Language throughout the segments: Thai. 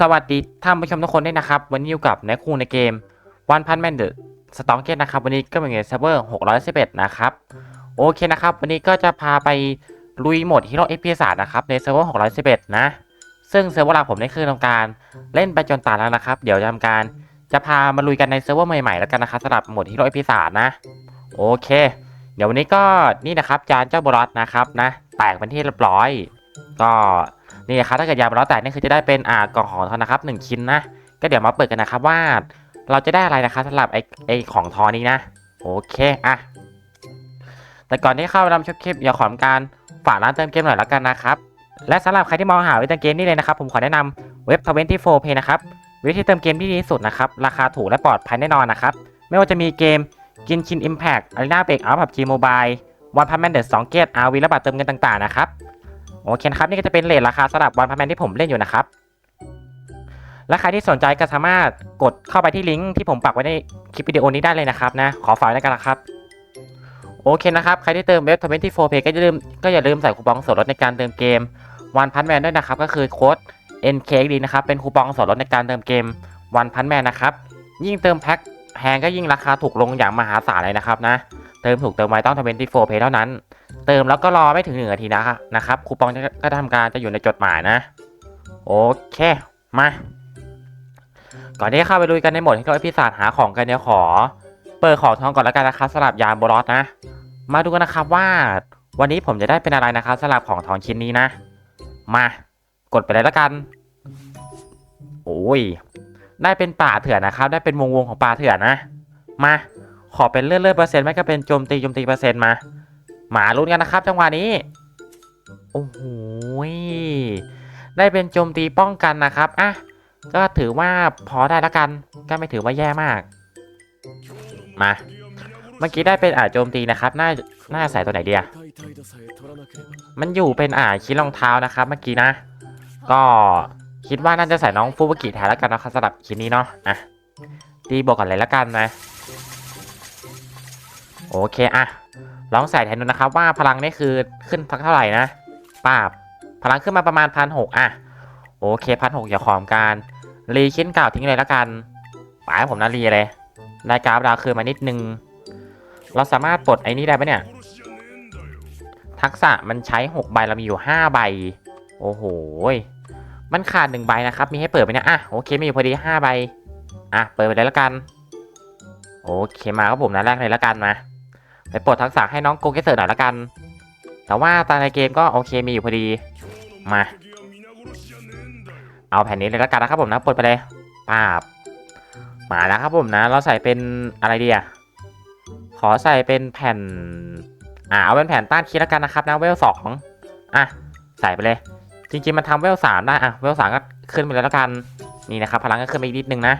สวัสดีท่านผู้ชมทุกคนด้วยนะครับ วันนี้อยู่กับแนคคูในเกม One Punch Man The Strong Gate นะครับ วันนี้ก็เป็นเกมเซิร์ฟเวอร์611 นะครับ โอเคนะครับ วันนี้ก็จะพาไปลุยโหมดฮีโร่เอพีศาสนะครับในเซิร์ฟเวอร์611 นะ ซึ่งเซิร์ฟเวอร์หลักผมนี่คือทำการเล่นไปจนตายแล้วนะครับ เดี๋ยวจะทำการจะพามาลุยกันในเซิร์ฟเวอร์ใหม่ๆแล้วกันนะครับสำหรับโหมดฮีโร่เอพีศาสนะ โอเค เดี๋ยววันนี้ก็นี่นะครับจานเจ้าบรอสนะครับนะแตกเป็นที่เรียบร้อย ก็ นี่นะครับถ้าเกิดยาบรอสแตกนี่คือจะได้เป็นอ่ากล่องของทองนะครับหนึ่งชิ้นนะก็เดี๋ยวมาเปิดกันนะครับว่าเราจะได้อะไรนะครับสำหรับไอไอของทองนี้นะ โอเคอะแต่ก่อนที่เข้าไปรับชมคลิปอย่าขอทำการฝากร้านเติมเกมหน่อยแล้วกันนะครับและสำหรับใครที่มองหาเว็บเติมเกมนี่เลยนะครับ ผมขอแนะนำเว็บ 24 Pay นะครับเว็บที่เติมเกมที่ดีที่สุดนะครับ ราคาถูกและปลอดภัยแน่นอนนะครับ ไม่ว่าจะมีเกมกินชิน Impact Arena Break Out PUBG Mobile One Punch Man The Song Gate RV และบัตรเติมเงินต่างๆนะครับ โอเคนะครับนี่ก็จะเป็นเลทราคาสำหรับวันพันแมนที่ผมเล่นอยู่นะครับ และใครที่สนใจก็สามารถกดเข้าไปที่ลิงก์ที่ผมปักไว้ในคลิปวิดีโอนี้ได้เลยนะครับนะ ขอฝากไว้แล้วกันนะครับ โอเคนะครับ ใครที่เติมเว็บ24 Pay ก็อย่าลืมก็อย่าลืมใส่คูปองส่วนลดในการเติมเกมวันพันแมนด้วยนะครับ ก็คือโค้ด NKD นะครับ เป็นคูปองส่วนลดในการเติมเกมวันพันแมนนะครับ ยิ่งเติมแพ็คแพงก็ยิ่งราคาถูกลงอย่างมหาศาลเลยนะครับนะ เติมถูกเติมไวต้อง24 Pay เพเท่านั้น เติมแล้วก็รอไม่ถึงหนึ่งนาทีนะครับนะครับคูปองก็ทำการจะอยู่ในจดหมายนะ โอเค มา ก่อนที่จะเข้าไปลุยกันในโหมดที่เราพิศาจหาของกันเดี๋ยวขอ เปิดของทองก่อนแล้วกันนะครับสำหรับยามโบรอสนะ มาดูกันนะครับว่า วันนี้ผมจะได้เป็นอะไรนะครับสำหรับของทองชิ้นนี้นะ มากดไปเลยแล้วกัน โอ้ยได้เป็นป่าเถื่อนนะครับ ได้เป็นวงวงของป่าเถื่อนนะ มา ขอเป็นเลื่อนเลื่อนเปอร์เซ็นต์ไม่ก็เป็นโจมตีโจมตีเปอร์เซ็นต์มา หมาลุ้นกันนะครับจังหวะนี้ โอ้โหได้เป็นโจมตีป้องกันนะครับอะก็ถือว่าพอได้แล้วกัน ก็ไม่ถือว่าแย่มาก มา เมื่อกี้ได้เป็นอ่าโจมตีนะครับน่าน่าใส่ตัวไหนเดียมันอยู่เป็นอ่าชิ้นรองเท้านะครับ เมื่อกี้นะ ก็คิดว่าน่าจะใส่น้องฟูบุกิแทนแล้วกันนะครับสำหรับชิ้นนี้เนาะอะตีบวกกันเลยแล้วกันนะ โอเคอะลองใส่แทนดูนะครับว่าพลังนี่คือขึ้นพักเท่าไหร่นะป้าบพลังขึ้นมาประมาณพันหกอะโอเคพันหกอย่าขอมการรีชิ้นเก่าทิ้งเลยแล้วกันปายผมนะรีเลยได้กราฟดาวคืนมานิดนึง เราสามารถปลดไอ้นี่ได้ปะเนี่ย ทักษะมันใช้ 6 ใบเรามีอยู่ 5 ใบ โอ้โหยมันขาด 1 ใบนะครับ มีให้เปิดไหมเนี่ย อะโอเคมีอยู่พอดี 5 ใบ อะ เปิดไปเลยแล้วกัน โอเคมาครับผมนะแรกเลยแล้วกันมา ไปปลดทักษะให้น้องโกเกเซอร์หน่อยละกัน แต่ว่าตอนในเกมก็โอเคมีอยู่พอดี มา เอาแผ่นนี้เลยละกันนะครับผมนะปลดไปเลยปาบมาแล้วครับผมนะ เราใส่เป็นอะไรดีอะขอใส่เป็นแผ่น อ่าเอาเป็นแผ่นต้านคีย์ละกันนะครับนะเวลสองอะใส่ไปเลย จริงๆมันทำเวลสามได้อะเวลสามก็ขึ้นไปเลยละกันนี่นะครับพลังก็ขึ้นไปอีกนิดนึงนะ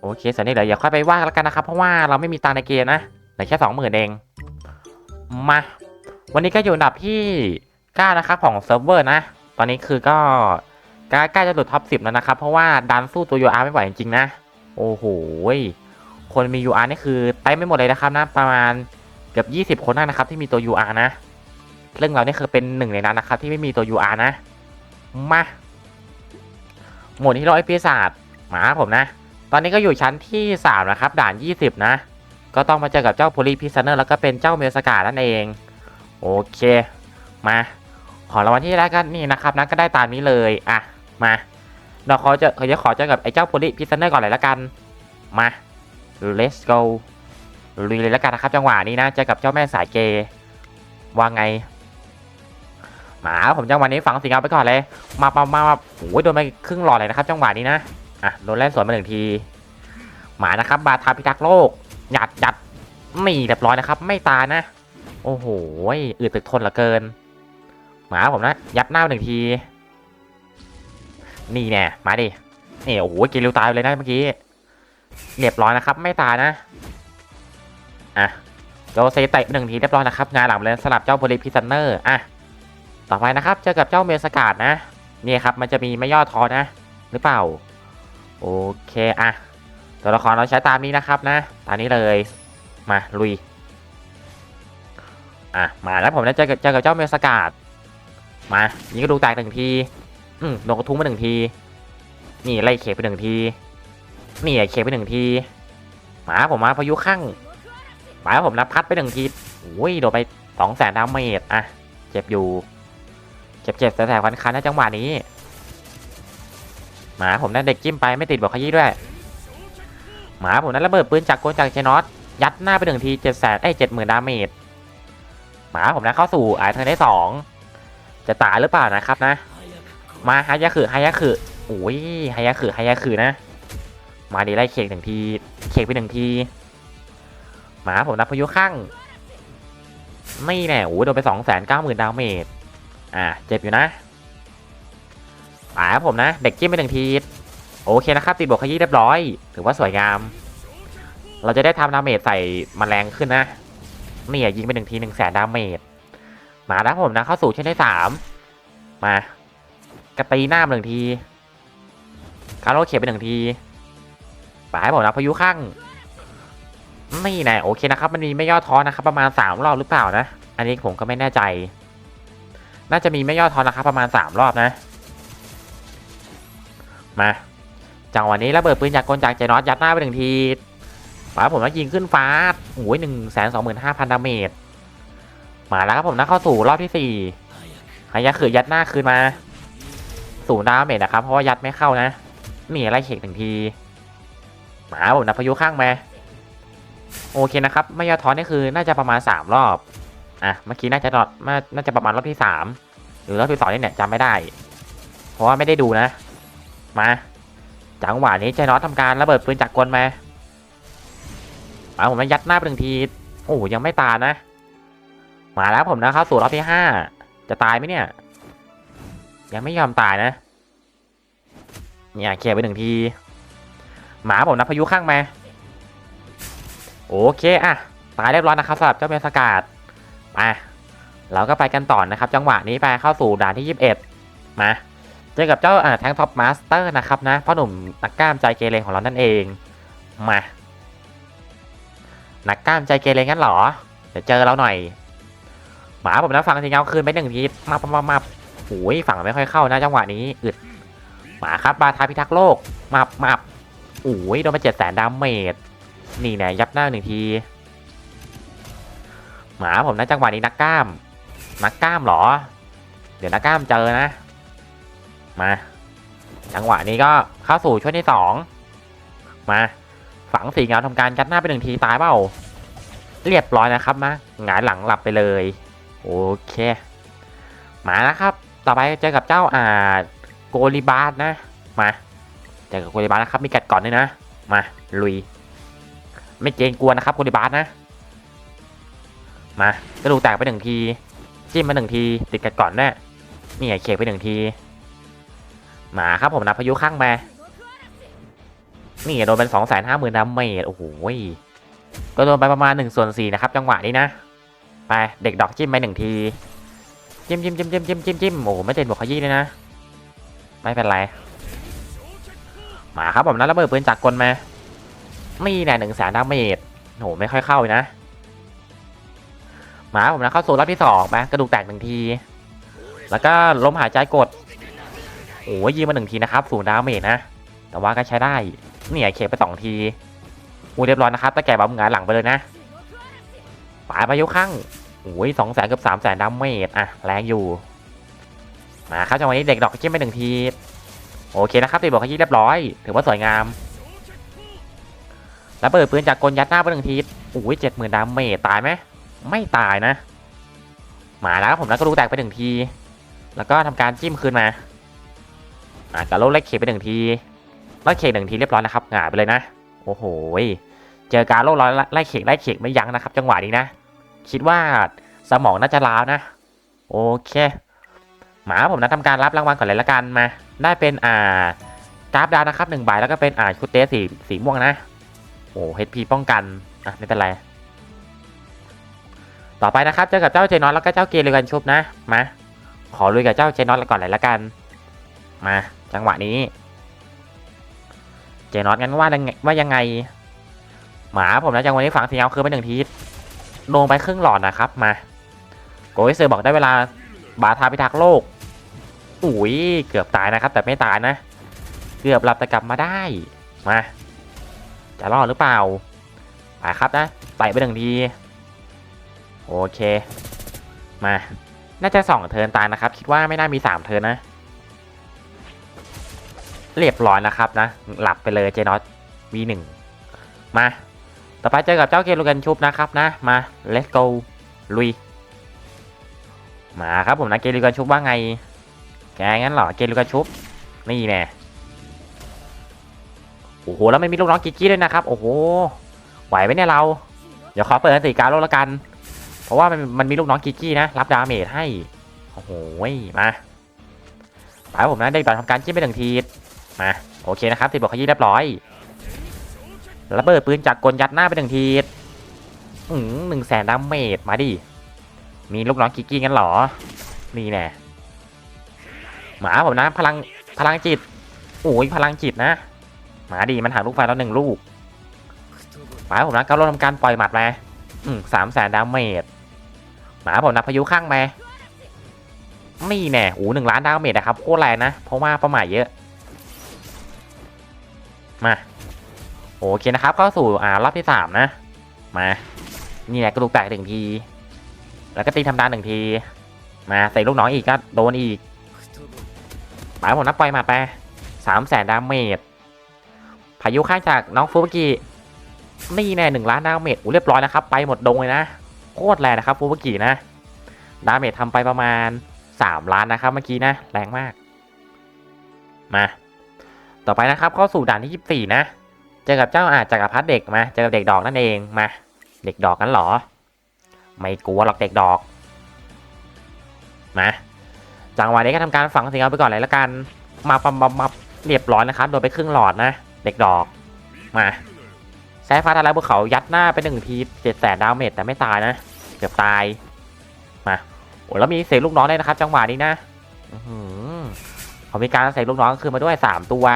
โอเคส่วนนี้เดี๋ยวอย่าค่อยไปว่ากันแล้วกันนะครับ เพราะว่าเราไม่มีตังในเกมนะ เหลือแค่สองหมื่นเอง มา วันนี้ก็อยู่อันดับที่9นะครับของเซิร์ฟเวอร์นะ ตอนนี้คือก็ใกล้จะหลุดท็อป10แล้วนะครับ เพราะว่าดันสู้ตัว UR ไม่ไหวจริงๆนะ โอ้โห คนมี UR นี่คือเต็มไม่หมดเลยนะครับนะ ประมาณเกือบ 20 คนนะครับ ที่มีตัว UR นะ เรื่องเรานี่คือเป็นหนึ่งในนั้นนะครับ ที่ไม่มีตัว UR นะ มาหมดที่เราไอปีศาจมาผมนะ ตอนนี้ก็อยู่ชั้นที่ 3 นะครับ ด่าน 20 นะ ก็ต้องมาเจอกับเจ้าโพลีพิซเนอร์แล้วก็เป็นเจ้าเมลสกานั่นเอง โอเค มา ขอรางวัลที่ได้ก็นี่นะครับนะก็ได้ตามนี้เลยอะมาเราขอจอเขาจะขอเจอกับไอ้เจ้าโพลีพิซเนอร์ก่อนเลยละกัน มา let's go ลุยเลยละกันนะครับจังหวะนี้นะเจอกับเจ้าแม่สายเกว่าไงหมาผมจังหวะนี้ฝังสิงเอาไปก่อนเลยมามามามาโอ้ยโดนไปครึ่งหลอดเลยนะครับจังหวะนี้นะอะโดนแล่นสวนมาหนึ่งทีหมานะครับบาทาพิทักษ์โลก หยัดหยัดไม่เรียบร้อยนะครับ ไม่ตายนะ โอ้โหอืดตึกทนเหลือเกิน หมาผมนะ ยัดหน้าหนึ่งที นี่แน่มาดินี่โอ้โหกินเร็วตายเลยนะเมื่อกี้เรียบร้อยนะครับ ไม่ตายนะอะโจเซเตะหนึ่งทีเรียบร้อยนะครับงานหลังเลยสลับเจ้าโพลิพิซันเนอร์อะต่อไปนะครับเจอกับเจ้าเมลสกาดนะนี่ครับมันจะมีไม่ย่อท้อนะ หรือเปล่า โอเคอะ ตัวละครเราใช้ตามนี้นะครับนะ ตามนี้เลย มาลุย อะ มาแล้วผมจะเจอกับเจอกับเจ้าเมสกาดมายิงกระดูกแตกหนึ่งที อืมโดนกระทุ้งมาหนึ่งที นี่ไล่เขกไปหนึ่งที นี่เขกไปหนึ่งที หมาผมมาพายุข้างหมาผมนับพัดไปหนึ่งทีโอ้ยโดนไปสองแสนดาเมจอะเจ็บอยู่ เจ็บเจ็บแสบๆคันคันนะจังหวะนี้ หมาผมนั่นเด็กจิ้มไปไม่ติดบอกขยี้ด้วย หมาผมนั้นระเบิดปืนจากโกนจากเจนอสยัดหน้าไปหนึ่งทีเจ็ดแสนไอ้เจ็ดหมื่นดาเมจหมาผมนะเข้าสู่อาเทิร์นได้สองจะตายหรือเปล่านะครับนะ มาฮายาคือฮายาคือโอ้ยฮายาคือฮายาคือนะ มาดีไล่เคกหนึ่งทีเคกไปหนึ่งทีหมาผมนับพายุข้างไม่แน่โอ้ยโดนไปสองแสนเก้าหมื่นดาเมจอ่าเจ็บอยู่นะหมาผมนะ เด็กจิ้มไปหนึ่งที โอเคนะครับ ติดบวกขยี้เรียบร้อย ถือว่าสวยงาม เราจะได้ทำดาเมจใส่มแมลงขึ้นนะนี่อะยิงไปหนึ่งทีหนึ่งแสนดาเมจมาแล้วผมนะเข้าสู่เช่นที่สามมากระตีหน้ามาหนึ่งทีคาร์โลเขียไปหนึ่งทีป่าให้ผมนะพายุข้างนี่น่โอเคนะครับ มันมีไม่ย่อท้อนะครับ ประมาณสามรอบหรือเปล่านะ อันนี้ผมก็ไม่แน่ใจ น่าจะมีไม่ย่อท้อนะครับ ประมาณสามรอบนะ มา จังหวะนี้ระเบิดปืนจากกลจากเจนอสยัดหน้าไปหนึ่งทีป่าผมนะยิงขึ้นฟ้าโอ้ยหนึ่งแสนสองหมื่นห้าพันดาเมจมาแล้วครับผมนะเข้าสู่รอบที่สี่หายาขือยัดหน้าคืนมาสู่ดาเมจนะครับ เพราะว่ายัดไม่เข้านะนี่ไล่เขกหนึ่งทีมาผมนะพายุข้างมาโอเคนะครับไม่ยอท้อนนี่คือน่าจะประมาณสามรอบอะเมื่อกี้น่าจะรอดน่าจะประมาณรอบที่สามหรือรอบที่สองนี่เนี่ยจำไม่ได้ เพราะว่าไม่ได้ดูนะ มา จังหวะนี้ใจน็อตทำการระเบิดปืนจากกลมาหมาผมนะยัดหน้าไปหนึ่งที โอ้ยังไม่ตายนะ มาแล้วผมนะเข้าสู่รอบที่ห้าจะตายไหมเนี่ย ยังไม่ยอมตายนะ เนี่ยเคลียร์ไปหนึ่งที หมาผมนะพายุข้างมาโอเคอะตายเรียบร้อยนะครับสำหรับเจ้าเมสกาดมาเราก็ไปกันต่อนะครับ จังหวะนี้ไปเข้าสู่ด่านที่ 21 มา เจอกับเจ้าอ่าแทงท็อปมาสเตอร์นะครับนะพ่อหนุ่มนักกล้ามใจเกเรของเรานั่นเองมานักกล้ามใจเกเรงั้นเหรอเดี๋ยวเจอเราหน่อยหมาผมนะฟังทีเงาคืนไปหนึ่งทีมามามามาโอ้ยฝั่งไม่ค่อยเข้านะจังหวะนี้อึดหมาครับบาทาพิทักษ์โลกมามาโอ้ยโดนมาเจ็ดแสนดาเมจนี่เนี่ยยับหน้าหนึ่งทีหมาผมนะจังหวะนี้นักกล้าม นักกล้ามเหรอ เดี๋ยวนักกล้ามเจอนะ มาจังหวะนี้ก็เข้าสู่ช่วงที่สองมาฝังสีเงาทำการยัดหน้าไปหนึ่งทีตายเปล่าเรียบร้อยนะครับมาหงายหลังหลับไปเลย โอเค มานะครับ ต่อไปเจอกับเจ้าอ่าโกลิบาสนะ มาเจอกับโกลิบาสนะครับมีกัดก่อนด้วยนะ มาลุย ไม่เกรงกลัวนะครับโกลิบาสนะ มากระดูกแตกไปหนึ่งทีจิ้มมาหนึ่งที ติดกัดก่อนแน่นี่ไงเคกไปหนึ่งที มาครับผมนะพายุข้างมานี่โดนเป็นสองแสนห้าหมื่นดาเมจโอ้โหก็โดนไปประมาณ1ส่วน4นะครับ จังหวะนี้นะไปเด็กดอกจิ้มไปหนึ่งทีจิ้มจิ้มจิ้มจิ้มจิ้มจิ้มจิ้มโอ้โหไม่เต็มบวกขยี้เลยนะ ไม่เป็นไรมาครับผมนะระเบิดปืนจากกลมานี่แน่หนึ่งแสนดาเมจโหไม่ค่อยเข้าเลยนะมาผมนะเข้าสู่รอบที่สองไปกระดูกแตกหนึ่งที แล้วก็ลมหายใจกด โอ้ยยิงมาหนึ่งทีนะครับศูนย์ดาเมจนะ แต่ว่าก็ใช้ได้ เนี่ยเคไปสองทีอูเรียบร้อยนะครับตะแก่แบบหงายหลังไปเลยนะปายพายุข้างโอ้ยสองแสนเกือบสามแสนดาเมจอะแรงอยู่ มาครับจังหวะนี้เด็กดอกจิ้มไปหนึ่งทีโอเคนะครับตีบอกขยี้เรียบร้อย ถือว่าสวยงาม แล้วเปิดปืนจากกลยัดหน้าไปหนึ่งทีโอ้ยเจ็ดหมื่นดาเมจตายไหมไม่ตายนะ มาแล้วผมแล้วก็รูแตกไปหนึ่งที แล้วก็ทำการจิ้มคืนมา อะกระโลกเล็กเขไปหนึ่งทีแล้วเขหนึ่งทีเรียบร้อยนะครับหงายไปเลยนะโอ้โหเจอการโลกร้อยไล่เขกไล่เขกไม่ยั้งนะครับ จังหวะนี้นะ คิดว่าสมองน่าจะล้าวนะ โอเค หมาผมนะทำการรับรางวัลก่อนเลยละกันมา ได้เป็นอ่ากราฟดาวนะครับหนึ่งใบแล้วก็เป็นอ่าชุดเตสสีสีม่วงนะ โอ้เฮดพีป้องกันอะไม่เป็นไร ต่อไปนะครับเจอกับเจ้าเจนอสแล้วก็เจ้าเกเรกันชุบนะมาขอลุยกับเจ้าเจนอสก่อนเลยละกัน มา จังหวะนี้ เจนอสงั้นว่ายังไงว่ายังไง หมาผมนะจังหวะนี้ฝังสีเงาคือไปหนึ่งทีลงไปครึ่งหลอดนะครับมา โกยเซอร์บอกได้เวลาบาทาพิทักษ์โลกอุ้ยเกือบตายนะครับ แต่ไม่ตายนะ เกือบหลับแต่กลับมาได้มาจะรอดหรือเปล่าไปครับนะไปไปหนึ่งทีโอเค มา น่าจะสองเทินตายนะครับ คิดว่าไม่น่ามีสามเทินนะ เรียบร้อยนะครับนะ หลับไปเลยเจนอต V1 มา ต่อไปเจอกับเจ้าเกลูกันชุบนะครับนะ มา let's go ลุย มาครับผมนะเกลูกันชุบว่าไง แกงั้นเหรอเกลูกันชุบ นี่แน่โอ้โห แล้วไม่มีลูกน้องกิกกี้ด้วยนะครับ โอ้โห ไหวไหมเนี่ยเรา เดี๋ยวขอเปิดอันติการโลกละกัน เพราะว่ามันมันมีลูกน้องกิกกี้นะ รับดาเมจให้ โอ้โห มาไปผมนะได้บัตรทำการจิ้มไปหนึ่งที มาโอเคนะครับติดบอกขยี้เรียบร้อยระเบิดปืนจากกลยัดหน้าไปหนึ่งทีอืมหนึ่งแสนดาเมจมาดิมีลูกน้องกิกกี้กันหรอ นี่แน่หมาผมนะพลังพลังจิตโอ้ยพลังจิตนะ หมาดีมันหักลูกไฟแล้วหนึ่งลูกหมาผมนะก้าวลงทำการปล่อยหมัดมาอืมสามแสนดาเมจหมาผมนะพายุข้างมานี่แน่โอ้หนึ่งล้านดาเมจนะครับโคตรแรงนะเพราะว่าประมาทเยอะ มา โอเคนะครับ เข้าสู่อ่ารอบที่สามนะ มา นี่แหละกระดูกแตกหนึ่งที แล้วก็ตีทำดานหนึ่งที มาใส่ลูกน้องอีกก็โดนอีกหมายผมนับปล่อยมาไปสามแสนดาเมจ พายุข้างจากน้องฟูบกินี่แน่หนึ่งล้านดาเมจอู้เรียบร้อยนะครับ ไปหมดดงเลยนะ โคตรแรงนะครับฟูบกินะ ดาเมจทำไปประมาณสามล้านนะครับเมื่อกี้นะ แรงมาก มา ต่อไปนะครับเข้าสู่ด่านที่ยี่สิบสี่นะ เจอกับเจ้าอาจจักรพรรดิเด็กมา เจอกับเด็กดอกนั่นเองมา เด็กดอกกันเหรอ ไม่กลัวหรอกเด็กดอกมาจังหวะนี้ก็ทำการฝังสิงเอาไปก่อนเลยละกันมาปั๊มปมเรียบร้อยนะครับโดนไปครึ่งหลอดนะ เด็กดอกมาแซฟ้าทลายภูเขายัดหน้าไปหนึ่งทีเจ็ดแสนดาวเมจแต่ไม่ตายนะ เกือบตายมาโอ้แล้วมีเสกลูกน้องด้วยนะครับ จังหวะนี้นะอื้ อหือเขามีการใส่ลูกน้องคืนมาด้วยสามตัว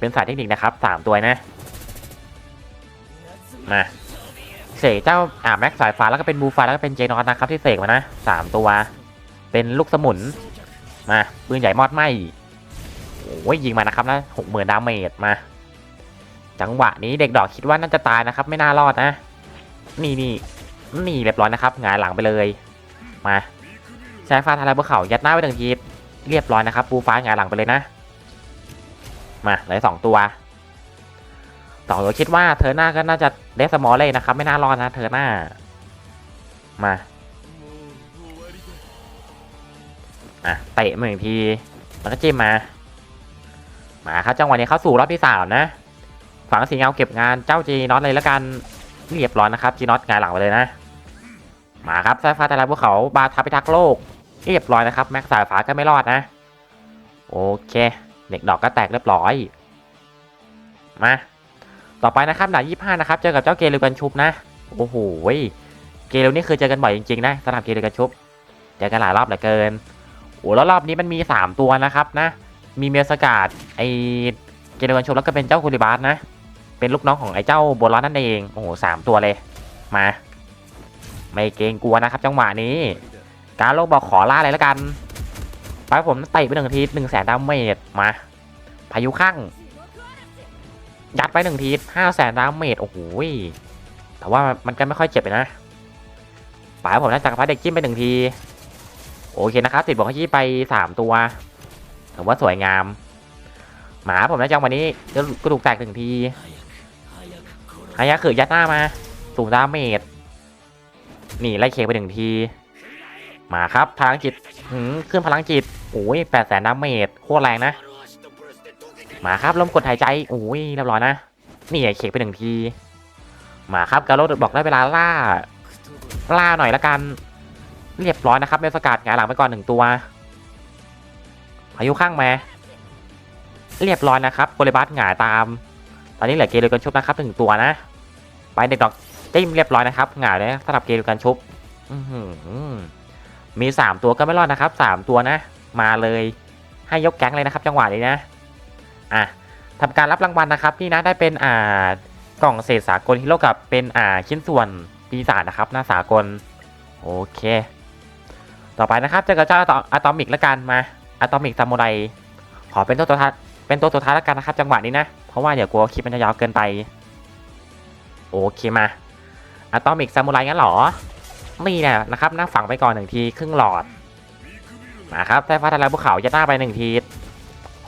เป็นสายเทคนิคนะครับสามตัวนะ มาเสกเจ้าอ่าแม็กสายฟ้าแล้วก็เป็นบูฟ้าแล้วก็เป็นเจนอสนะครับที่เสกมานะสามตัว เป็นลูกสมุน มาปืนใหญ่มอดไหมโอ้ยยิงมานะครับนะหกหมื่นดาเมจมา จังหวะนี้เด็กดอกคิดว่าน่าจะตายนะครับ ไม่น่ารอดนะ นี่นี่นี่เรียบร้อยนะครับหงายหลังไปเลย มาใช้ฟ้าทลายภูเขายัดหน้าไปหนึ่งที เรียบร้อยนะครับปูฟ้าหงายหลังไปเลยนะ มาเหลือสองตัวสองตัวคิดว่าเธอหน้าก็น่าจะเดสมอลเลยนะครับ ไม่น่ารอดนะเธอหน้า มาอะเตะมาหนึ่งทีแล้วก็จิ้มมา มาครับจังหวะนี้เข้าสู่รอบที่สามนะ ฝังสีเงาเก็บงานเจ้าจีน็อตเลยแล้วกันเรียบร้อยนะครับจีน็อตงายหลังไปเลยนะ มาครับสายฟ้าแต่ละภูเขาบาทับพิทักษ์โลก เรียบร้อยนะครับแม็กสายฟ้าก็ไม่รอดนะ โอเค เด็กดอกก็แตกเรียบร้อย มา ต่อไปนะครับด่านยี่ห้านะครับเจอกับเจ้าเกลิวกันชุบนะโอ้โหเกลิวนี่คือเจอกันบ่อยจริงๆนะสำหรับเกลิวกันชุบเจอกันหลายรอบเหลือเกินโอ้แล้วรอบนี้มันมีสามตัวนะครับนะ มีเมียสกาดไอเกลิวกันชุบแล้วก็เป็นเจ้าคูริบาสนะ เป็นลูกน้องของไอ้เจ้าโบลอนนั่นเองโอ้โหสามตัวเลยมา ไม่เกรงกลัวนะครับ จังหวะนี้ การโลกบอกขอล่าเลยแล้วกันไปผมเตะไปหนึ่งทีหนึ่งแสนดาเมจมาพายุข้างยัดไปหนึ่งทีห้าแสนดาเมจโอ้โหแต่ว่ามันก็ไม่ค่อยเจ็บเลยนะป๋าผมน่าจักรพรรดิเด็กจิ้มไปหนึ่งที โอเคนะครับติดบอกขี้ไปสามตัวถือว่าสวยงาม หมาผมนะจังวันนี้กระดูกแตกหนึ่งทีฮายาคือยัดหน้ามาสูงดาเมจนี่ไล่เคไปหนึ่งที มาครับพลังจิตหืมขึ้นพลังจิตโอ้ยแปดแสนดาเมจโคตรแรงนะ มาครับลมกดหายใจโอ้ยเรียบร้อยนะ นี่ไงเคไปหนึ่งที มาครับกาโรดบอกได้เวลาล่า ล่าหน่อยละกัน เรียบร้อยนะครับเมสกัดหงายหลังไปก่อนหนึ่งตัวพายุข้างมาเรียบร้อยนะครับโกเลบัสหงายตาม ตอนนี้เหลือเกลือกันชุบนะครับหนึ่งตัวนะ ไปเด็กดอกจิ้มเรียบร้อยนะครับหงายเลยสำหรับเกลือกันชุบ อื้อหือ มีสามตัวก็ไม่รอดนะครับสามตัวนะ มาเลยให้ยกแก๊งเลยนะครับ จังหวะนี้นะอะทำการรับรางวัลนะครับนี่นะได้เป็นอ่ากล่องเศษสากลฮีโร่กับเป็นอ่าชิ้นส่วนปีศาจนะครับหน้าสากลโอเค ต่อไปนะครับเจอกับเจ้าอะตอมิกแล้วกันมาอะตอมิกซามูไรขอเป็นตัวทัศเป็นตัวสุดท้ายแล้วกันนะครับ จังหวะนี้นะ เพราะว่าเดี๋ยวกลัวคลิปมันจะยาวเกินไป โอเคมาอะตอมิกซามูไรงั้นหรอ นี่แหละนะครับนั่งฝังไปก่อนหนึ่งทีครึ่งหลอดนะครับไฟฟ้าทะลายภูเขาจะหน้าไปหนึ่งที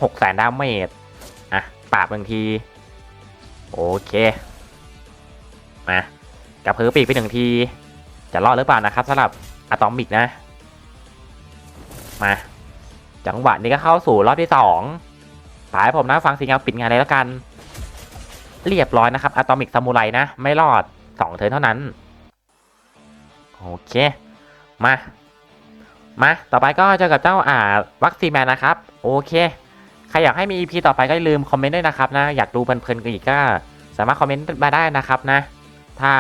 หกแสนดาเมจอะปราบหนึ่งที โอเคมากับพือปีกไปหนึ่งที จะรอดหรือเปล่านะครับสำหรับอะตอมิกนะ มา จังหวะนี้ก็เข้าสู่รอบที่สองปายผมนะฟังสิงเอาปิดงานเลยแล้วกัน เรียบร้อยนะครับอะตอมิกซามูไรนะ ไม่รอดสองเทิร์นเท่านั้น โอเค มา มา ต่อไปก็เจอกับเจ้าอ่าวัคซีแมนนะครับ โอเค ใครอยากให้มี EP ต่อไปก็อย่าลืมคอมเมนต์ด้วยนะครับนะ อยากดูเพลินๆกันอีกก็สามารถคอมเมนต์มาได้นะครับนะ ถ้า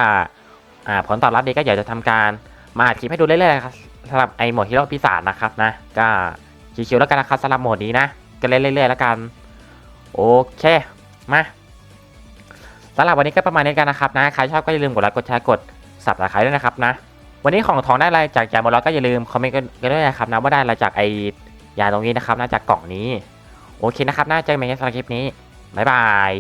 อ่าผลตอบรับดีก็อยากจะทำการมาอัดคลิปให้ดูเรื่อยๆครับสำหรับไอโหมดฮีโร่ปีศาจนะครับนะ ก็ชิวๆแล้วกันนะครับสำหรับโหมดนี้นะก็เล่นเรื่อยๆแล้วกัน โอเค มาสำหรับวันนี้ก็ประมาณนี้กันนะครับนะ ใครชอบก็อย่าลืมกดไลค์ กดแชร์ กดสับสไครต์ด้วยนะครับนะ วันนี้ของทองได้อะไรจากยาหมดแล้วก็อย่าลืมคอมเมนต์กันด้วยนะครับนะว่าได้อะไรจากไอยาตรงนี้นะครับนะจากกล่องนี้ โอเคนะครับน่าจอกันใหม่ในสำหรับคลิปนี้บ๊ายบาย